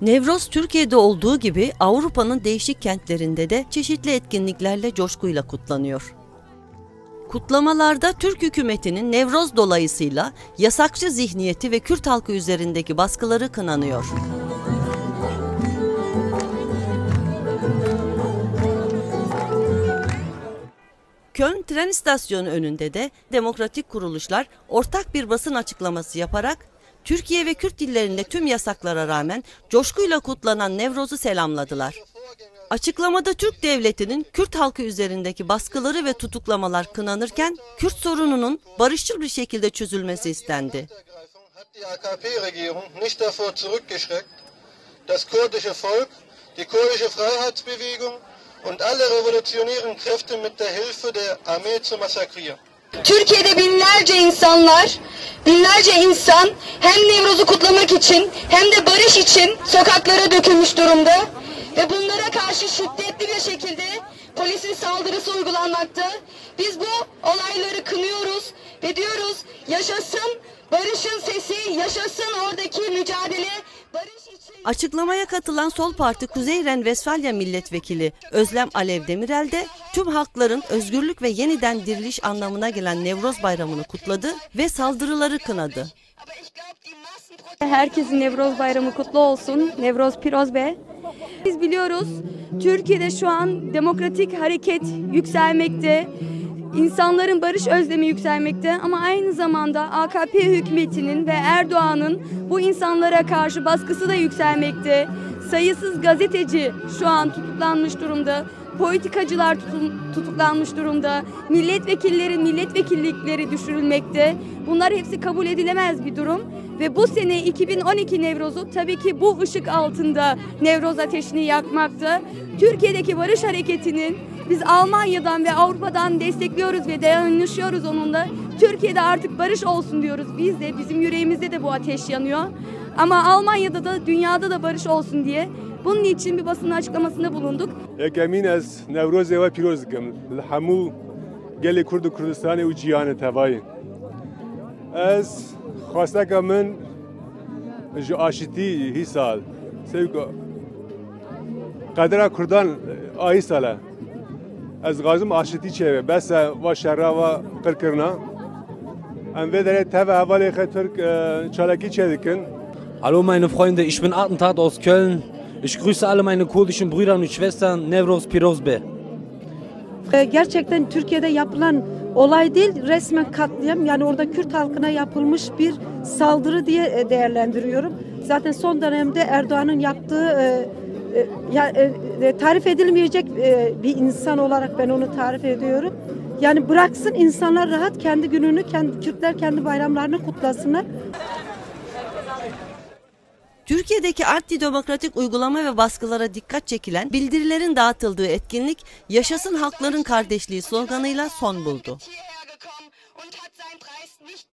Nevroz Türkiye'de olduğu gibi Avrupa'nın değişik kentlerinde de çeşitli etkinliklerle coşkuyla kutlanıyor. Kutlamalarda Türk hükümetinin Nevroz dolayısıyla yasakçı zihniyeti ve Kürt halkı üzerindeki baskıları kınanıyor. Köln tren istasyonu önünde de demokratik kuruluşlar ortak bir basın açıklaması yaparak Türkiye ve Kürt dillerinde tüm yasaklara rağmen coşkuyla kutlanan Nevroz'u selamladılar. Açıklamada Türk devletinin Kürt halkı üzerindeki baskıları ve tutuklamalar kınanırken Kürt sorununun barışçıl bir şekilde çözülmesi istendi. die kurdische Freiheitsbewegung und alle revolutionären Kräfte mit der Hilfe der Armee zu massakrieren. Türkiye'de binlerce insanlar, binlerce insan hem Nevroz'u kutlamak için hem de barış için sokaklara dökülmüş durumda. Ve bunlara karşı şiddetli bir şekilde polisin saldırısı uygulanmakta. Biz bu olayları kınıyoruz ve diyoruz yaşasın barışın sesi, yaşasın oradaki mücadele, barış. Açıklamaya katılan Sol Parti Kuzey Ren-Vesfalya Milletvekili Özlem Alev Demirel de tüm halkların özgürlük ve yeniden diriliş anlamına gelen Nevroz Bayramı'nı kutladı ve saldırıları kınadı. Herkesin Nevroz Bayramı kutlu olsun. Nevroz Pirozbe. Biz biliyoruz Türkiye'de şu an demokratik hareket yükselmekte. İnsanların barış özlemi yükselmekte ama aynı zamanda AKP hükümetinin ve Erdoğan'ın bu insanlara karşı baskısı da yükselmekte. Sayısız gazeteci şu an tutuklanmış durumda. Politikacılar tutuklanmış durumda. Milletvekillerin milletvekillikleri düşürülmekte. Bunlar hepsi kabul edilemez bir durum. Ve bu sene 2012 Nevroz'u tabii ki bu ışık altında Nevroz ateşini yakmakta. Türkiye'deki barış hareketinin biz Almanya'dan ve Avrupa'dan destekliyoruz ve dayanışıyoruz onunla. Türkiye'de artık barış olsun diyoruz. Biz de bizim yüreğimizde de bu ateş yanıyor. Ama Almanya'da da dünyada da barış olsun diye bunun için bir basın açıklamasında bulunduk. یکمین از نوروز و پیروز دکم همو گل کرد و کردستان و جیان تبایی از خواسته که من جو آشتی هی سال سیو قدر کردان آهی ساله ez gazim aşitî çeve bese va şerra va qirkirina em vê derê teve hevalê xe Türk e, çalekî çedikin. Hallo meine Freunde, ich bin Attentat aus Köln. Ich grüße alle meine kurdischen Brüder und Schwestern Nevros Pirozbe. E, gerçekten Türkiye'de yapılan olay değil resmen katliam yani orada Kürt halkına yapılmış bir saldırı diye e, değerlendiriyorum. Zaten son dönemde Erdoğan'ın yaptığı ya, e, e, tarif edilmeyecek e, bir insan olarak ben onu tarif ediyorum. Yani bıraksın insanlar rahat kendi gününü, kendi Kürtler kendi bayramlarını kutlasınlar. Türkiye'deki antidemokratik uygulama ve baskılara dikkat çekilen bildirilerin dağıtıldığı etkinlik Yaşasın Halkların Kardeşliği sloganıyla son buldu.